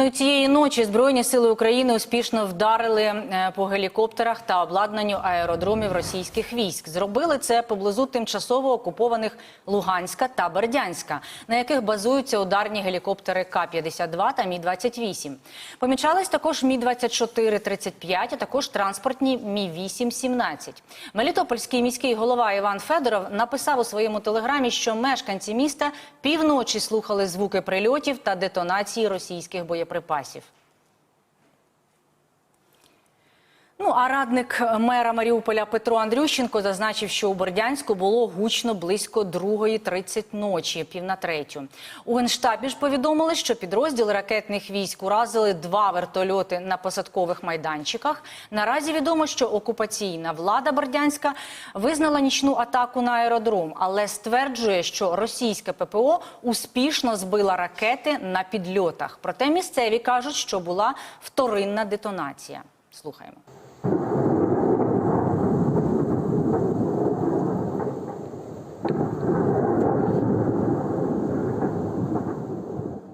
Ну цієї ночі Збройні сили України успішно вдарили е, по гелікоптерах та обладнанню аеродромів російських військ. Зробили це поблизу тимчасово окупованих Луганська та Бердянська, на яких базуються ударні гелікоптери К-52 та Мі-28. Помічались також Мі-24-35, а також транспортні Мі-8-17. Мелітопольський міський голова Іван Федоров написав у своєму телеграмі, що мешканці міста півночі слухали звуки прильотів та детонації російських боєприпасів боєприпасів. Ну а радник мера Маріуполя Петро Андрющенко зазначив, що у Бердянську було гучно близько 2.30 ночі, пів на третю. У генштабі ж повідомили, що підрозділи ракетних військ уразили два вертольоти на посадкових майданчиках. Наразі відомо, що окупаційна влада Бердянська визнала нічну атаку на аеродром, але стверджує, що російське ППО успішно збила ракети на підльотах. Проте місцеві кажуть, що була вторинна детонація. Слухаємо.